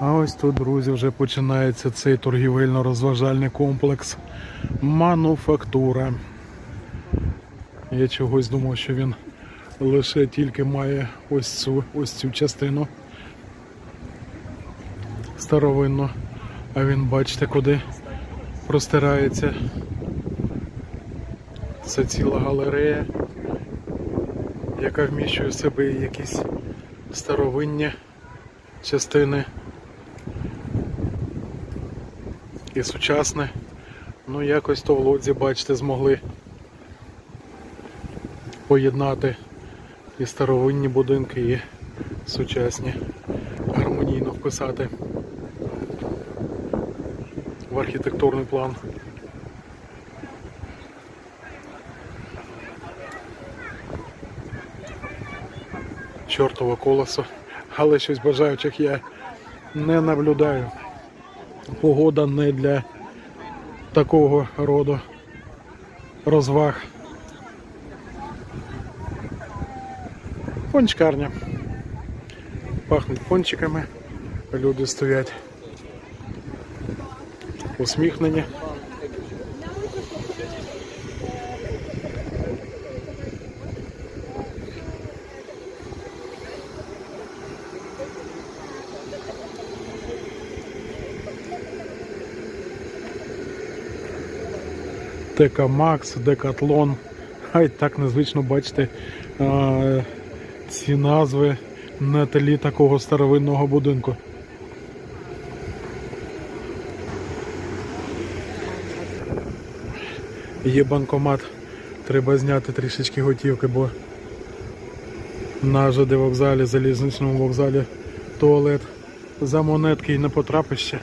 А ось тут, друзі, вже починається цей торгівельно-розважальний комплекс Мануфактура. Я чогось думав, що він лише тільки має ось цю, ось цю частину старовинну. А він бачите, куди простирається. Це ціла галерея, яка вміщує в себе якісь старовинні частини і сучасне. Ну якось то в лодзі, бачите, змогли поєднати і старовинні будинки, і сучасні, гармонійно вписати в архітектурний план. Чортове колесо, але щось бажаючих я не наблюдаю. Погода не для такого роду розваг. Пончикарня. Пахнуть пончиками. Люди стоять усміхнені. ТК Макс, Декатлон. Хай так незвично бачити а, ці назви на тлі такого старовинного будинку. Є банкомат, треба зняти трішечки готівки, бо на ЖД вокзалі, залізничному вокзалі туалет за монетки і не потрапиш ще.